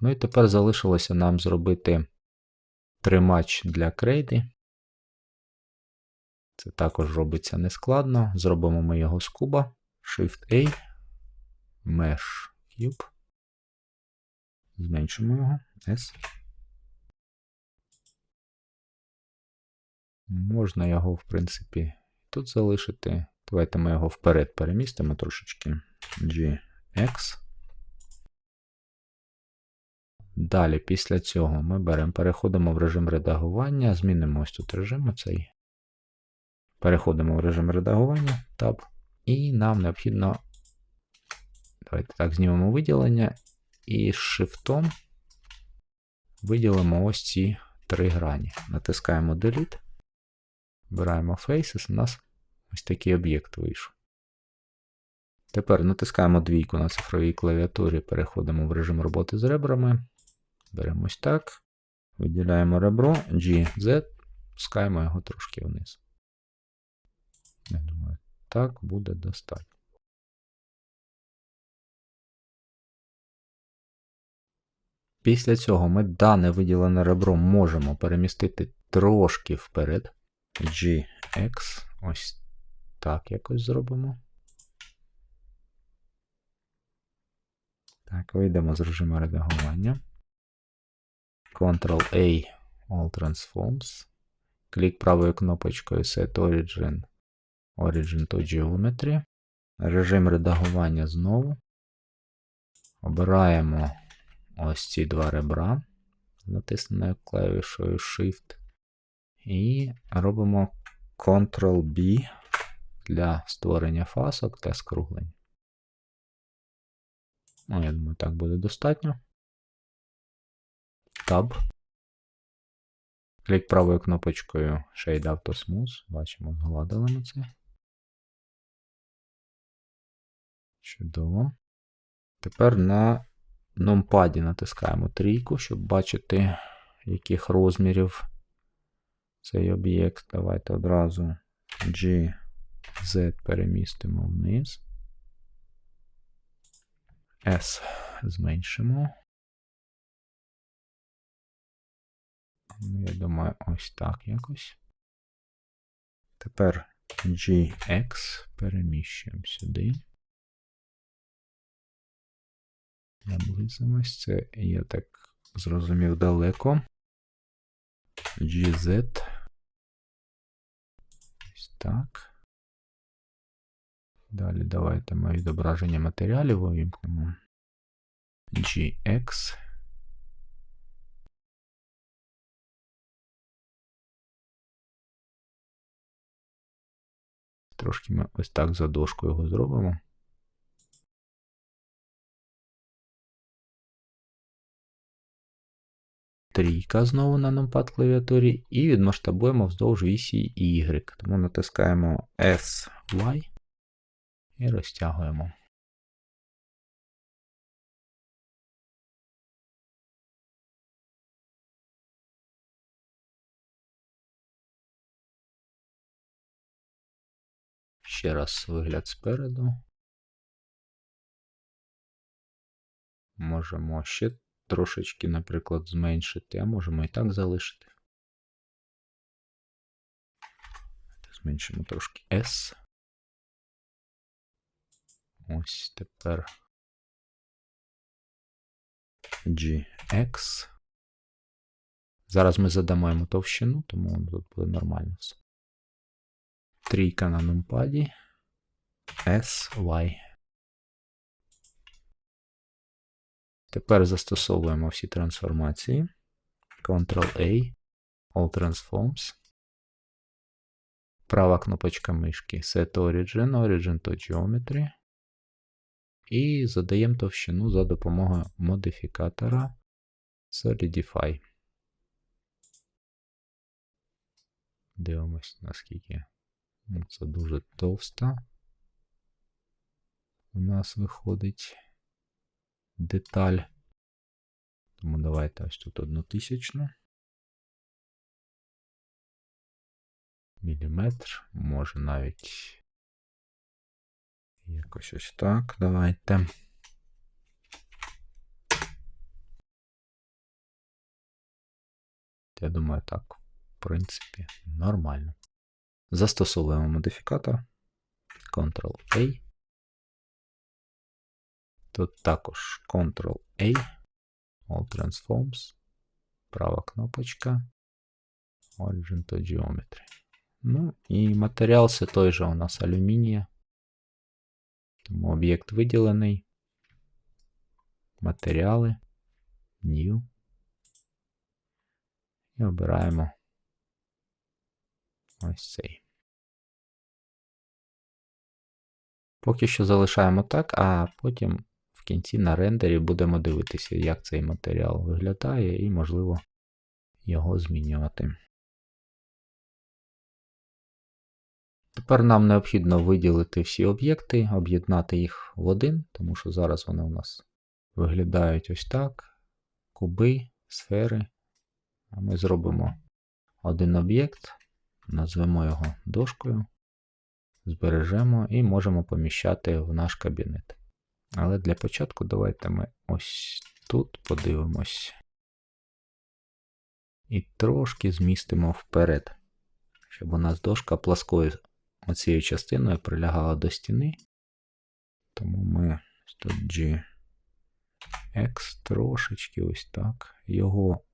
Ну і тепер залишилося нам зробити тримач для крейди. Це також робиться нескладно. Зробимо ми його з куба. Shift-A, Mesh Cube. Зменшимо його. S. Можна його, в принципі, тут залишити. Давайте ми його вперед перемістимо трошечки. GX. Далі, після цього ми беремо, переходимо в режим редагування, змінимо ось тут режим оцей. Переходимо в режим редагування, Tab, і нам необхідно. Давайте так, знімемо виділення і Shift виділимо ось ці три грані. Натискаємо Delete. Вбираємо Faces, у нас ось такий об'єкт вийшов. Тепер натискаємо двійку на цифровій клавіатурі, переходимо в режим роботи з ребрами. Беремо ось так. Виділяємо ребро G, Z, пускаємо його трошки вниз. Я думаю, так буде достатньо. Після цього ми дане виділене ребро можемо перемістити трошки вперед. GX. Ось так якось зробимо. Так, вийдемо з режиму редагування. Ctrl-A All Transforms. Клік правою кнопочкою Set Origin. Origin to Geometry. Режим редагування знову. Обираємо ось ці два ребра з натисненою клавішою Shift. І робимо Ctrl-B для створення фасок та скруглень. Ну, я думаю, так буде достатньо. Tab. Клік правою кнопочкою Shade Auto Smooth. Бачимо, згладили ми це. Чудово. Тепер на нумпаді натискаємо трійку, щоб бачити, яких розмірів цей об'єкт. Давайте одразу G, Z перемістимо вниз. S зменшимо. Я думаю, ось так якось. Тепер GX переміщуємо сюди. Наблизимось. Це, я так зрозумів, далеко. GZ. Ось так. Далі давайте ми відображення матеріалів увімкнемо. GX. Трошки ми ось так за дошкою його зробимо. Трійка знову на numpad клавіатурі і відмасштабуємо вздовж вісі Y. Тому натискаємо SY і розтягуємо. Ще раз вигляд спереду. Можемо ще трошечки, наприклад, зменшити, а можемо і так залишити. Зменшимо трошки S. Ось тепер GX. Зараз ми задамо йому товщину, тому тут буде нормально все. Трійка на нумпаді. SY. Тепер застосовуємо всі трансформації. Ctrl-A, All Transforms. Права кнопочка мишки Set Origin, Origin to Geometry. І задаємо товщину за допомогою модифікатора Solidify. Дивимось, наскільки це дуже товста. У нас виходить деталь. Тому давайте ось тут одну тисячну. Міліметр, може навіть якось ось так. Давайте. Я думаю, так, в принципі, нормально. Застосовуємо модифікатор Ctrl-A. Тут також Ctrl-A, All Transforms, права кнопочка, Origin to Geometry. Ну і матеріал це той же у нас алюмінія. Тому об'єкт виділений. Матеріали. New. І обираємо ось цей. Поки що залишаємо так, а потім в кінці на рендері будемо дивитися, як цей матеріал виглядає, і, можливо, його змінювати. Тепер нам необхідно виділити всі об'єкти, об'єднати їх в один, тому що зараз вони у нас виглядають ось так: куби, сфери. А ми зробимо один об'єкт, назвемо його дошкою, збережемо і можемо поміщати в наш кабінет. Але для початку давайте ми ось тут подивимось і трошки змістимо вперед, щоб у нас дошка пласкою оцією частиною прилягала до стіни. Тому ми тут G трошечки ось так. Його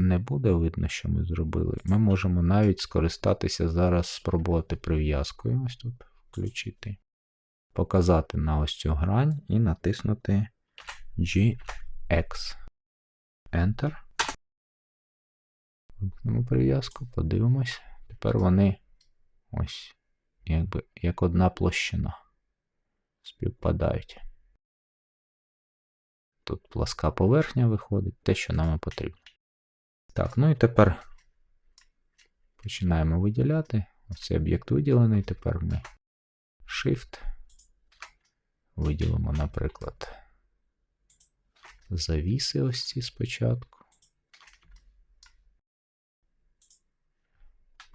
не буде видно, що ми зробили. Ми можемо навіть скористатися зараз, спробувати прив'язкою. Ось тут включити. Показати на ось цю грань і натиснути GX. Enter. Вимкнемо прив'язку, подивимось. Тепер вони ось якби як одна площина співпадають. Тут пласка поверхня виходить, те, що нам потрібно. Так, ну і тепер починаємо виділяти. Ось цей об'єкт виділений. Тепер ми Shift. Виділимо, наприклад, завіси ось ці спочатку.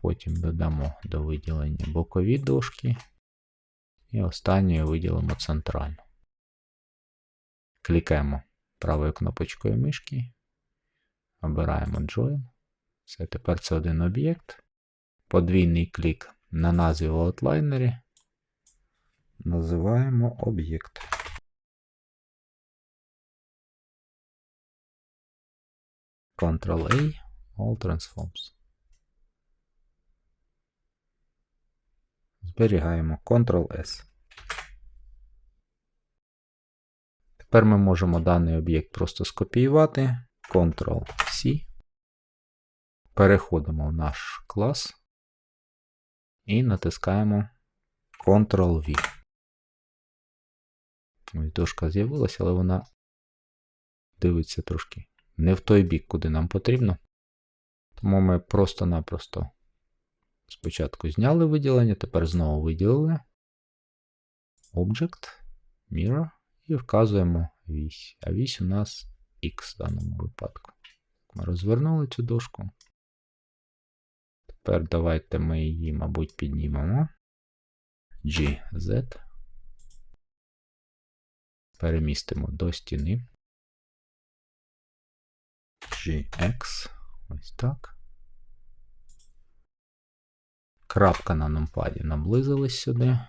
Потім додамо до виділення бокові дошки. І останньою виділимо центральну. Клікаємо правою кнопочкою мишки. Обираємо Join. Все, тепер це один об'єкт. Подвійний клік на назві в аутлайнері. Називаємо об'єкт. Ctrl-A, All Transforms. Зберігаємо Ctrl-S. Тепер ми можемо даний об'єкт просто скопіювати. Ctrl-C. Переходимо в наш клас і натискаємо Ctrl-V. Ось дошка з'явилася, але вона дивиться трошки не в той бік, куди нам потрібно. Тому ми просто-напросто спочатку зняли виділення, тепер знову виділили Object, Mirror і вказуємо вісь. А вісь у нас X в даному випадку. Ми розвернули цю дошку. Тепер давайте ми її, мабуть, піднімемо. GZ. Перемістимо до стіни. GX. Ось так. Крапка на нумпаді наблизилась сюди.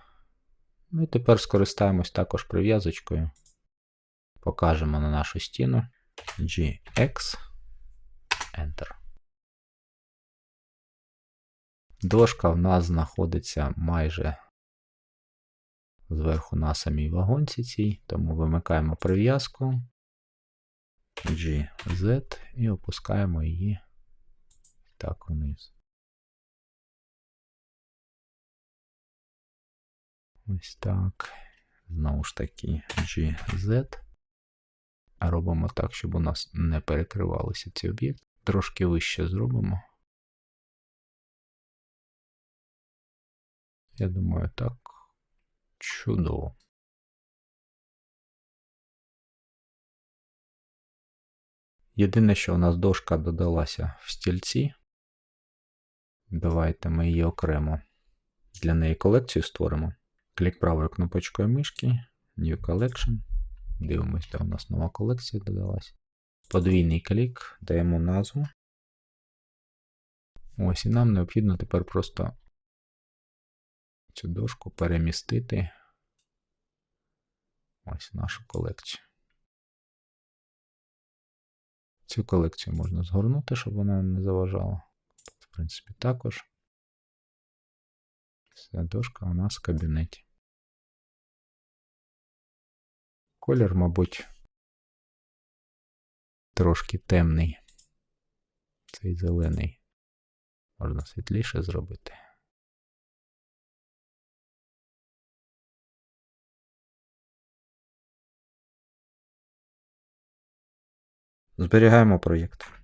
Ну і тепер скористаємось також прив'язочкою. Покажемо на нашу стіну GX. Enter. Дошка в нас знаходиться майже зверху на самій вагонці цій, тому вимикаємо прив'язку GZ і опускаємо її так вниз. Ось так. Знову ж таки GZ. Робимо так, щоб у нас не перекривалися ці об'єкти. Трошки вище зробимо. Я думаю, так. Чудово. Єдине, що у нас дошка додалася в стільці. Давайте ми її окремо для неї колекцію створимо. Клік правою кнопочкою мишки, New Collection. Дивимось, де у нас нова колекція додалась. Подвійний клік, даємо назву. Ось, і нам необхідно тепер просто цю дошку перемістити ось в нашу колекцію. Цю колекцію можна згорнути, щоб вона не заважала. В принципі, також. Ця дошка у нас в кабінеті. Колір, мабуть, трошки темний. Цей зелений. Можна світліше зробити. Зберігаємо проєкт.